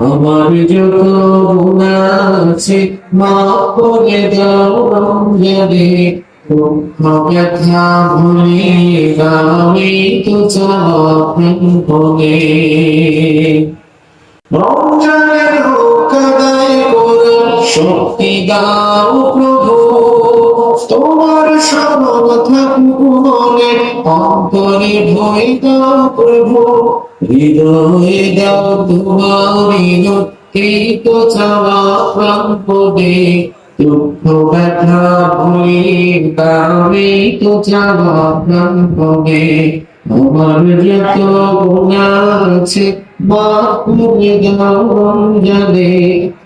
আমার যত গুণা আছে মাফ করে দাও রমজানে কথা ভুলি তো শক্তি দাও প্রভু, তোমার স্মরণ থাকুক অন্তরে ভয় দাও প্রভু। হৃদয়ে দাও তোমার মিনতি তো চাওয়া প্রাণপদে দুঃখ, ব্যথা ভুলি কারণে তো চাওয়া প্রাণপদে আমার যত গুণা আছে, মাফ করে দাও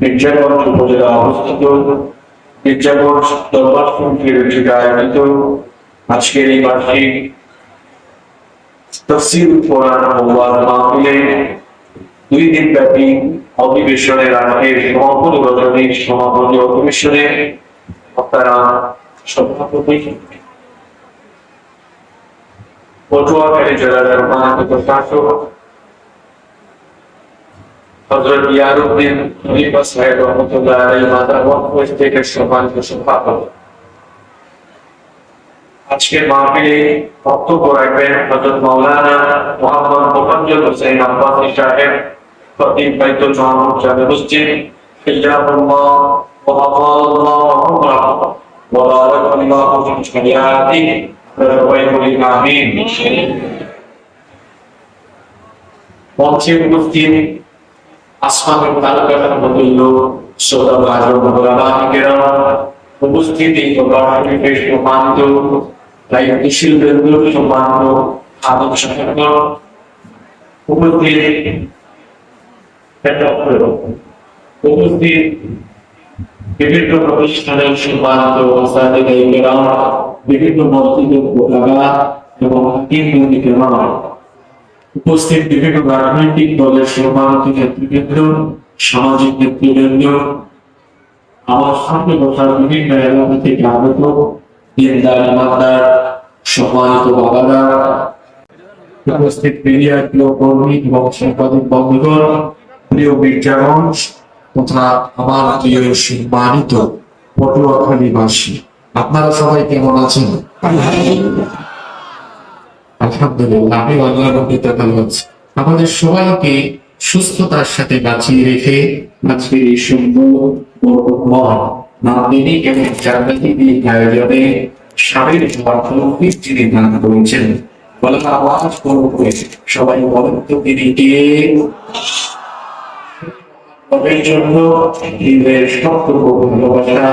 মির্জাগঞ্জ উপজেলা অবস্থিত। মির্জাগঞ্জ দরবার কমিটির থেকে আয়োজিত। আজকের এই বার্ষিক তফসিল কোরআন ও মাহফিলে দুই দিন ব্যাপী অধিবেশনের আজকের সমাপনী রজনীর সমাপনী অধিবেশনে আপনারা সভাপতি। পটুয়াখালী জেলার সম্মানিত প্রশাসক হজরত ইয়ারুদ্দিন খলিফা সাহেব রহমতুল্লাহ আলাই মাদারগঞ্জ ওয়েস্ট থেকে সম্মানিত সভাপতি আজকে মাহফিলে বক্তব্য রাখবেন হজরত মাওলানা মোহাম্মদ মোফাজ্জল হোসেন আব্বাসী সাহেব খতিব বাইতুল মাহমুদ জামে মসজিদ হিজাবুল্লাহ ওয়াহাবাল্লাহ وبارك الله في حياته ويقول آمين মঞ্চে উপস্থিত আসমানের তালুকার মতুল্য শ্রোতা ভাজন ভগবানিকেরা উপস্থিত বেশ প্রমাণিত। দায়িত্বশীল বৃন্দ সম্মানিত আদম সাহেব উপস্থিত উপস্থিত বিভিন্ন প্রতিষ্ঠানের সম্মানিত বিভিন্ন মসজিদের এবং হাকিম বন্দিকেরা উপস্থিত বিভিন্ন রাজনৈতিক দলের সম্মানিত নেতৃবৃন্দ, সামাজিক নেতৃবৃন্দ, আমার সামনে বসার বিভিন্ন এলাকা থেকে আগত দিনদার সম্মানিত বাবারা, উপস্থিত মিডিয়া প্রিয় কর্মী এবং সাংবাদিক বন্ধুগণ, প্রিয় মির্জাগঞ্জ তথা আমার প্রিয় সম্মানিত পটুয়াখালীবাসী, আপনারা সবাই কেমন আছেন? আলহামদুলিল্লাহ, আমি আল্লাহর রহমতে ভালো আমাদের সবাইকে সুস্থতার সাথে বাঁচিয়ে রেখে আজকের এই সুন্দর নান্দিনী এবং জান্নাতি এই আয়োজনে স্বামীর তৌফিক যিনি দান করেছেন। বলেন আওয়াজ করব সবাই বলেন তো তিনি কে? তবের জন্য ঈদের সবটুকু ভালোবাসা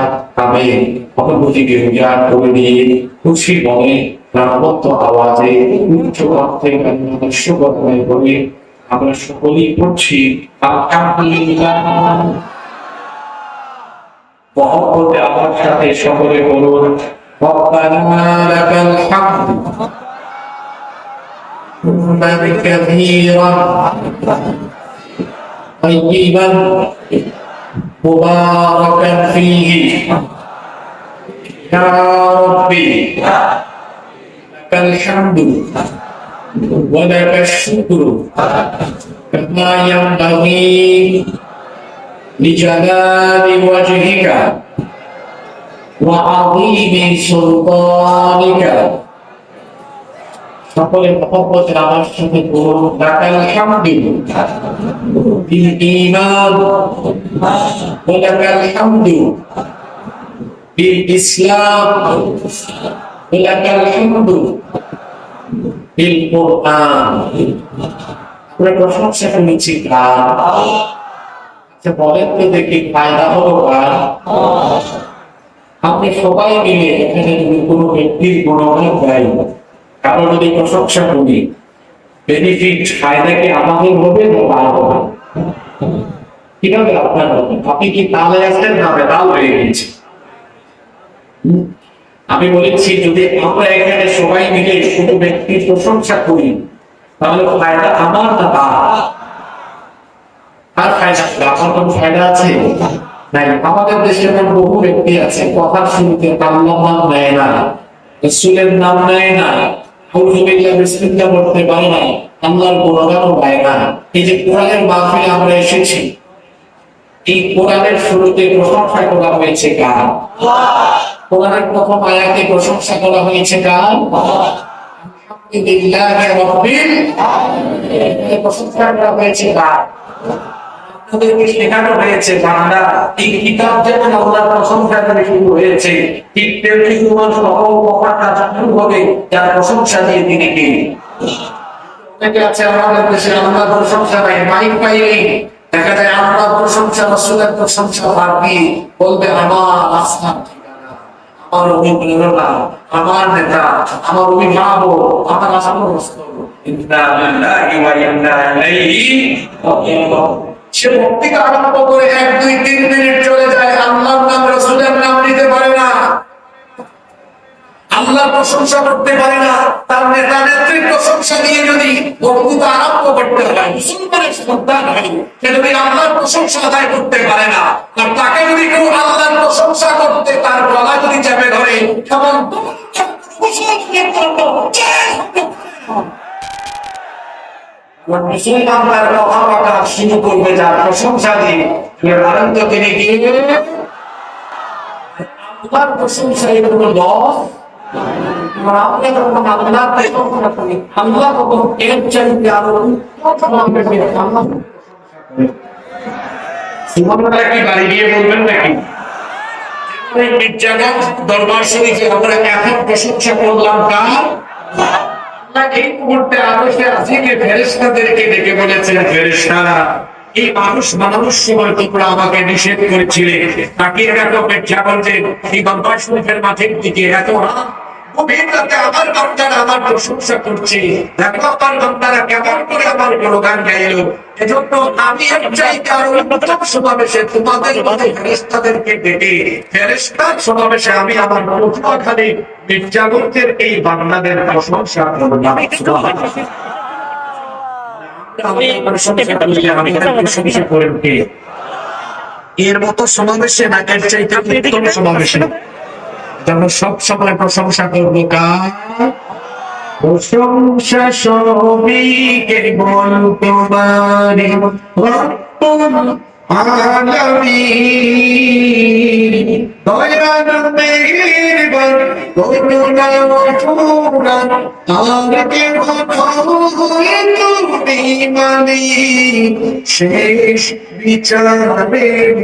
আমি অনুভূতিকে উজাড় করে দিয়ে খুশি মনে প্রাণবন্ত আওয়াজে উচ্চ কণ্ঠে শুভকামনা করে আমরা সকলেই পড়ছি আলহামদুলিল্লাহ মহব্বতে আমার সাথে সকলে বলুন ربنا لك الحمد حمدا كثيرا طيبا مباركا فيه يا ربي Alhamdulillah Walaka syukur Kama yang bagi Di jalani Wa azimi sultanika সকলের মহব্বতের আমার সঙ্গে গরু ডাকাল হামদিল বিল ইমান বিল কোরআন। আমরা প্রশংসা করেছি কার? আচ্ছা বলেন তো দেখি ফায়দা হলো কার? সবাই মিলে এখানে যদি কোনো ব্যক্তির গুণগান গাই, কারও যদি প্রশংসা করি বেনিফিট ফায়দা কি আমাদের হবে না তার হবে? কীভাবে আপনার হবে? আপনি কি তালে আছেন না বেতাল হয়ে গেছে? আমি বলেছি যদি আমরা এখানে সবাই মিলে কোনো ব্যক্তির প্রশংসা করি, তাহলে ফায়দা আমার না তার? আর ফায়দা? আমার কোনো ফায়দা আছে? নাই, আমাদের দেশে এমন বহু ব্যক্তি আছে কথার শুনতে আল্লাহর নাম নেয় না, রসুলের নাম নেয় না পড়তে পারে না, আল্লাহর গুণগানও গায় না। এই যে কোরআনের মাহফিলে আমরা এসেছি এই কোরআনের শুরুতে প্রশংসা করা হয়েছে কার? কোরআনের প্রথম আয়াতে প্রশংসা করা হয়েছে কার? প্রশংসা করা হয়েছে কিতাব প্রশংসা করে শুরু হয়েছে হবে প্রশংসা তিনি আছে আমাদের দেশে প্রশংসা নাই, মাইক পাইলেই দেখা যায় আল্লাহর প্রশংসা রসুলের প্রশংসা বাদ দিয়ে বলবে, আমার আস্থা আমার আমার নেতা, আমার অভিভাবক, আমার সে ভক্তিকে আরম্ভ করে এক দুই তিন মিনিট চলে যায় আল্লাহ রসুলের নাম নিতে পারে না আল্লাহর প্রশংসা করতে পারে না, তার নেতা নেত্রীর প্রশংসা দিয়ে যদি বক্তৃতা আরম্ভ করতে হয়, মুসলমানের সন্তান হয় সে যদি আল্লাহর প্রশংসা আদায় করতে পারে না, আর তাকে যদি কেউ আল্লাহর প্রশংসা করতে, তার গলা যদি চেপে ধরে যার প্রশংসা দিয়ে প্রশংসা এগুলো লস আর আমরা যখন আল্লাহর প্রশংসা করি, আল্লাহ তখন এর চাইতে আরও আল্লাহ সুবহানাল্লাহ কি বাড়ি গিয়ে বলবেন নাকি এই মির্জাগঞ্জ দরবার শরীফে আমরা এখন প্রশংসা করলাম কার আল্লাহ এই মুহূর্তে আদেশে আজিকে ফেরেশতাদেরকে ডেকে বলেছেন ফেরেশতারা এই মানুষ বানানোর সময় তোমরা আমাকে নিষেধ করেছিলে। তাকিয়ে দেখো মির্জাগঞ্জে এই দরবার শরীফের মাঠের দিকে এত করছে। সমাবেশে আমি আমার প্রতিমাখানে মির্জাগঞ্জের এই বান্দাদের প্রশংসা করলাম সুবহানাল্লাহ। আমি আমার প্রশংসা করলে আমি তার প্রশংসা করেন কে? এর মতো সমাবেশে না এর চাইতে উত্তম সমাবেশে। যেন সব সময় প্রশংসা করব কার প্রশংসা সবই কেবল তোমারি রব্বুল আলামিন। শেষ বিচারের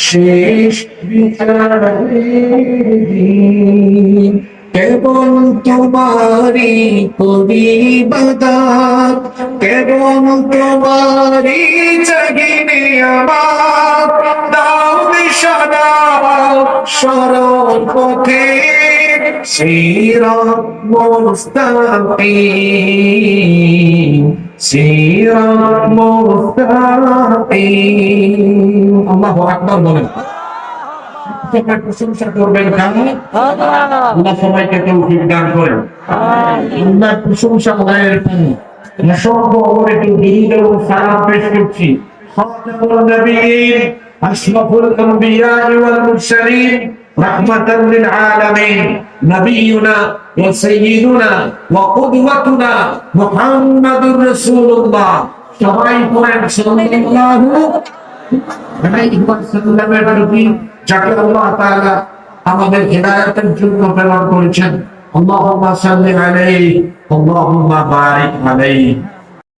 শেষ বিচারের কেবল তোমারি করিবাদাত কেবল তোমারি আমার দাও দিশানা সরল পথে সিরাত মুস্তাকিম সিরাত বলেন। প্রশংসা করবেন সবাইকে আশরাফুল আম্বিয়া ওয়াল মুরসালিন رحمة للعالمين نبينا وسيدنا وقدوتنا محمد رسول الله সবাই পড়েন সাল্লাল্লাহু আলাইহি ওয়াসাল্লামের প্রতি যাকে আল্লাহ তাআলা আমাদের হেদায়েতের জন্য প্রেরণ করেছেন আল্লাহুম্মা সাল্লি আলাইহি আল্লাহুম্মা বারিক আলাইহি